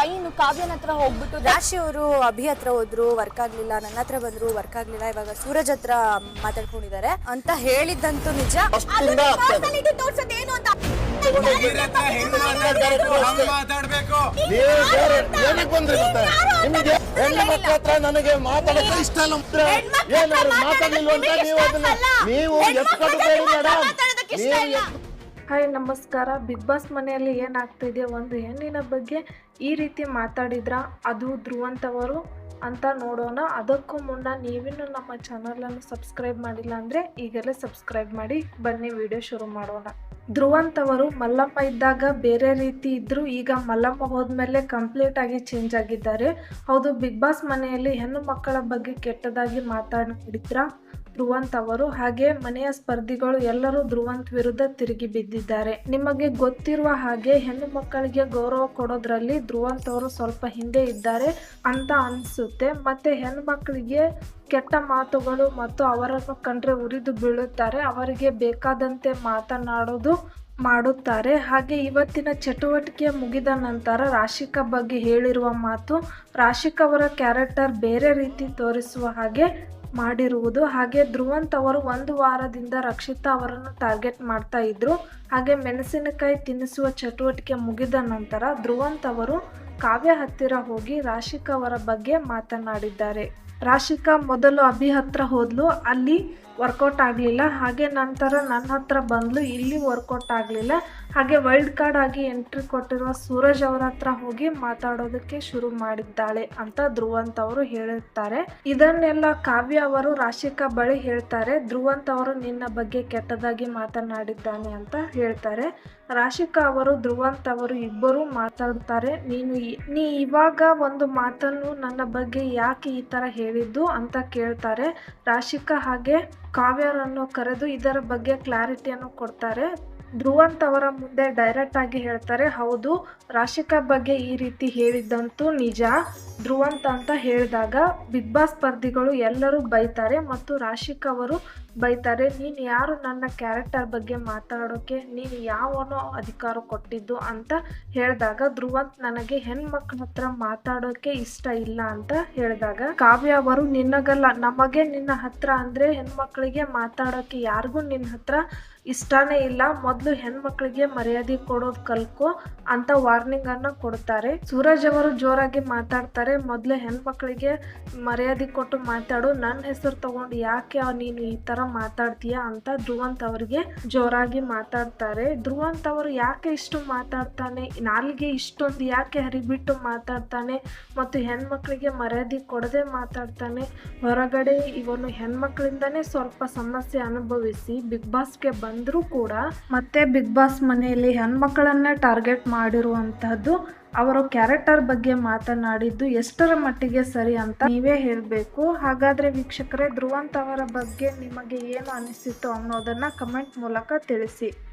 Line ಕಾವ್ಯನ ಹತ್ರ ಹೋಗ್ಬಿಟ್ಟು ರಾಶಿ ಅವರು ಅಭಿ ಹತ್ರ ಹೋದ್ರು ವರ್ಕ್ ಆಗ್ಲಿಲ್ಲ ನನ್ನ ಹತ್ರ ಬಂದ್ರು ವರ್ಕ್ ಆಗ್ಲಿಲ್ಲ ಇವಾಗ ಸೂರಜ್ ಹತ್ರ ಮಾತಾಡ್ಕೊಂಡಿದ್ದಾರೆ ಅಂತ ಹೇಳಿದ್ದಂತೂ ನಿಜ. ತೋರ್ಸೋದು ಏನು ಅಂತ ಮಾತಾಡ್ಬೇಕು. ನೀವು ಬೇರೆ ಏನಕ್ಕೆ ಬಂದ್ರಿ ಗೊತ್ತಾ? ನಿಮಗೆ ಹೆಣ್ಣು ಮಕ್ಳ ಹತ್ರ ನನಗೆ ಮಾತಾಡಕ್ಕೆ ಇಷ್ಟ ಇಲ್ಲ ಮಾತ್ರ. ಏನಾದ್ರು ಮಾತಾಡ್ಲಿಲ್ಲ ಅಂತ ನೀವು ಅದನ್ನ ನೀವು ಮೇಡಮ್ ಹಾಯ್, ನಮಸ್ಕಾರ. ಬಿಗ್ ಬಾಸ್ ಮನೆಯಲ್ಲಿ ಏನಾಗ್ತಿದೆ? ಒಂದು ಹೆಣ್ಣಿನ ಬಗ್ಗೆ ಈ ರೀತಿ ಮಾತಾಡಿದ್ರ? ಅದು ಧ್ರುವಂತವರು ಅಂತ ನೋಡೋಣ. ಅದಕ್ಕೂ ಮುನ್ನ ನೀವಿನ್ನೂ ನಮ್ಮ ಚಾನಲನ್ನು ಸಬ್ಸ್ಕ್ರೈಬ್ ಮಾಡಿಲ್ಲ ಅಂದರೆ ಈಗಲೇ ಸಬ್ಸ್ಕ್ರೈಬ್ ಮಾಡಿ, ಬನ್ನಿ ವಿಡಿಯೋ ಶುರು ಮಾಡೋಣ. ಧ್ರುವಂತವರು ಮಲ್ಲಮ್ಮ ಇದ್ದಾಗ ಬೇರೆ ರೀತಿ ಇದ್ದರೂ ಈಗ ಮಲ್ಲಮ್ಮ ಹೋದ್ಮೇಲೆ ಕಂಪ್ಲೀಟ್ ಆಗಿ ಚೇಂಜ್ ಆಗಿದ್ದಾರೆ. ಹೌದು, ಬಿಗ್ ಬಾಸ್ ಮನೆಯಲ್ಲಿ ಹೆಣ್ಣು ಮಕ್ಕಳ ಬಗ್ಗೆ ಕೆಟ್ಟದಾಗಿ ಮಾತಾಡಿದ್ರ ಧ್ರುವಂತ್ ಅವರು ಹಾಗೆ ಮನೆಯ ಸ್ಪರ್ಧಿಗಳು ಎಲ್ಲರೂ ಧ್ರುವಂತ್ ವಿರುದ್ಧ ತಿರುಗಿ ಬಿದ್ದಿದ್ದಾರೆ. ನಿಮಗೆ ಗೊತ್ತಿರುವ ಹಾಗೆ ಹೆಣ್ಣು ಮಕ್ಕಳಿಗೆ ಗೌರವ ಕೊಡೋದ್ರಲ್ಲಿ ಧ್ರುವಂತ್ ಅವರು ಸ್ವಲ್ಪ ಹಿಂದೆ ಇದ್ದಾರೆ ಅಂತ ಅನಿಸುತ್ತೆ. ಮತ್ತೆ ಹೆಣ್ಣು ಮಕ್ಕಳಿಗೆ ಕೆಟ್ಟ ಮಾತುಗಳು ಮತ್ತು ಅವರನ್ನು ಕಂಡ್ರೆ ಉರಿದು ಬೀಳುತ್ತಾರೆ. ಅವರಿಗೆ ಬೇಕಾದಂತೆ ಮಾತನಾಡೋದು ಮಾಡುತ್ತಾರೆ. ಹಾಗೆ ಇವತ್ತಿನ ಚಟುವಟಿಕೆ ಮುಗಿದ ನಂತರ ರಾಶಿಕಾ ಬಗ್ಗೆ ಹೇಳಿರುವ ಮಾತು ರಾಶಿಕಾ ಅವರ ಕ್ಯಾರೆಕ್ಟರ್ ಬೇರೆ ರೀತಿ ತೋರಿಸುವ ಹಾಗೆ ಮಾಡಿರುವುದು. ಹಾಗೆ ಧ್ರುವಂತ್ ಅವರು ಒಂದು ವಾರದಿಂದ ರಕ್ಷಿತಾ ಅವರನ್ನು ಟಾರ್ಗೆಟ್ ಮಾಡ್ತಾ ಇದ್ರು. ಹಾಗೆ ಮೆಣಸಿನಕಾಯಿ ತಿನ್ನಿಸುವ ಚಟುವಟಿಕೆ ಮುಗಿದ ನಂತರ ಧ್ರುವಂತ್ ಅವರು ಕಾವ್ಯ ಹತ್ತಿರ ಹೋಗಿ ರಾಶಿಕ್ ಅವರ ಬಗ್ಗೆ ಮಾತನಾಡಿದ್ದಾರೆ. ರಾಶಿಕಾ ಮೊದಲು ಅಭಿ ಹತ್ರ ಹೋದ್ಲು, ಅಲ್ಲಿ ವರ್ಕೌಟ್ ಆಗಲಿಲ್ಲ. ಹಾಗೆ ನಂತರ ನನ್ನ ಹತ್ರ ಬಂದ್ಲು, ಇಲ್ಲಿ ವರ್ಕೌಟ್ ಆಗಲಿಲ್ಲ. ಹಾಗೆ ವೈಲ್ಡ್ ಕಾರ್ಡ್ ಆಗಿ ಎಂಟ್ರಿ ಕೊಟ್ಟಿರುವ ಸೂರಜ್ ಅವರ ಹತ್ರ ಹೋಗಿ ಮಾತಾಡೋದಕ್ಕೆ ಶುರು ಮಾಡಿದ್ದಾಳೆ ಅಂತ ಧ್ರುವಂತ್ ಅವರು ಹೇಳುತ್ತಾರೆ. ಇದನ್ನೆಲ್ಲ ಕಾವ್ಯ ಅವರು ರಾಶಿಕಾ ಬಳಿ ಹೇಳ್ತಾರೆ. ಧ್ರುವಂತ್ ಅವರು ನಿನ್ನ ಬಗ್ಗೆ ಕೆಟ್ಟದಾಗಿ ಮಾತನಾಡಿದ್ದಾನೆ ಅಂತ ಹೇಳ್ತಾರೆ. ರಾಶಿಕಾ ಅವರು, ಧ್ರುವಂತ್ ಅವರು ಇಬ್ಬರು ಮಾತಾಡ್ತಾರೆ. ನೀನು ನೀ ಇವಾಗ ಒಂದು ಮಾತನ್ನು ನನ್ನ ಬಗ್ಗೆ ಯಾಕೆ ಈ ತರ ಹೇಳಿದ್ದು ಅಂತ ಕೇಳ್ತಾರೆ. ರಾಶಿಕಾ ಹಾಗೆ ಕಾವ್ಯರನ್ನು ಕರೆದು ಇದರ ಬಗ್ಗೆ ಕ್ಲಾರಿಟಿಯನ್ನು ಕೊಡ್ತಾರೆ. ಧ್ರುವಂತ್ ಅವರ ಮುಂದೆ ಡೈರೆಕ್ಟ್ ಆಗಿ ಹೇಳ್ತಾರೆ, ಹೌದು, ರಾಶಿಕಾ ಬಗ್ಗೆ ಈ ರೀತಿ ಹೇಳಿದ್ದಂತೂ ನಿಜ. ಧ್ರುವಂತ್ ಅಂತ ಹೇಳಿದಾಗ ಬಿಗ್ ಬಾಸ್ ಸ್ಪರ್ಧಿಗಳು ಎಲ್ಲರೂ ಬೈತಾರೆ ಮತ್ತು ರಾಶಿಕಾ ಅವರು ಬೈತಾರೆ, ನೀನು ಯಾರು ನನ್ನ ಕ್ಯಾರೆಕ್ಟರ್ ಬಗ್ಗೆ ಮಾತಾಡೋಕೆ? ನೀನು ಯಾವನೋ ಅಧಿಕಾರ ಕೊಟ್ಟಿದ್ದು? ಅಂತ ಹೇಳಿದಾಗ ಧ್ರುವಂತ್ ನನಗೆ, ಹೆಣ್ಮಕ್ಳ ಹತ್ರ ಮಾತಾಡೋಕೆ ಇಷ್ಟ ಇಲ್ಲ ಅಂತ ಹೇಳಿದಾಗ ಕಾವ್ಯ ಅವರು ನಿನ್ನಗಲ್ಲ ನಮಗೆ ನಿನ್ನ ಹತ್ರ ಅಂದ್ರೆ ಹೆಣ್ಮಕ್ಳಿಗೆ ಮಾತಾಡೋಕೆ ಯಾರಿಗೂ ನಿನ್ನ ಹತ್ರ ಇಷ್ಟನೇ ಇಲ್ಲ. ಮೊದಲು ಹೆಣ್ಮಕ್ಳಿಗೆ ಮರ್ಯಾದೆ ಕೊಡೋದು ಕಲ್ಕೊ ಅಂತ ವಾರ್ನಿಂಗ್ ಅನ್ನ ಕೊಡ್ತಾರೆ. ಸೂರಜ್ ಅವರು ಜೋರಾಗಿ ಮಾತಾಡ್ತಾರೆ, ಮೊದಲು ಹೆಣ್ಮಕ್ಳಿಗೆ ಮರ್ಯಾದೆ ಕೊಟ್ಟು ಮಾತಾಡು. ನನ್ನ ಹೆಸರು ತಗೊಂಡು ಯಾಕೆ ನೀನು ಈ ತರ ಮಾತಾಡ್ತೀಯ ಅಂತ ಧ್ರುವಂತ್ ಅವರಿಗೆ ಜೋರಾಗಿ ಮಾತಾಡ್ತಾರೆ. ಧ್ರುವಂತ್ ಅವರು ಯಾಕೆ ಇಷ್ಟು ಮಾತಾಡ್ತಾನೆ? ನಾಲ್ಗೆ ಇಷ್ಟೊಂದು ಯಾಕೆ ಹರಿಬಿಟ್ಟು ಮಾತಾಡ್ತಾನೆ? ಮತ್ತು ಹೆಣ್ಮಕ್ಳಿಗೆ ಮರ್ಯಾದೆ ಕೊಡದೆ ಮಾತಾಡ್ತಾನೆ? ಹೊರಗಡೆ ಇವನು ಹೆಣ್ಮಕ್ಳಿಂದನೇ ಸ್ವಲ್ಪ ಸಮಸ್ಯೆ ಅನುಭವಿಸಿ ಬಿಗ್ ಬಾಸ್ಗೆ ಬಂದರೂ ಕೂಡ ಮತ್ತೆ ಬಿಗ್ ಬಾಸ್ ಮನೆಯಲ್ಲಿ ಹೆಣ್ಮಕ್ಳನ್ನೇ ಟಾರ್ಗೆಟ್ ಮಾಡಿರುವಂತಹದ್ದು ಅವರು ಕ್ಯಾರೆಕ್ಟರ್ ಬಗ್ಗೆ ಮಾತನಾಡಿದ್ದು ಎಷ್ಟರ ಮಟ್ಟಿಗೆ ಸರಿ ಅಂತ ನೀವೇ ಹೇಳಬೇಕು. ಹಾಗಾದ್ರೆ ವೀಕ್ಷಕರೇ, ಧ್ರುವಂತ್ ಅವರ ಬಗ್ಗೆ ನಿಮಗೆ ಏನು ಅನಿಸಿತು ಅನ್ನೋದನ್ನ ಕಮೆಂಟ್ ಮೂಲಕ ತಿಳಿಸಿ.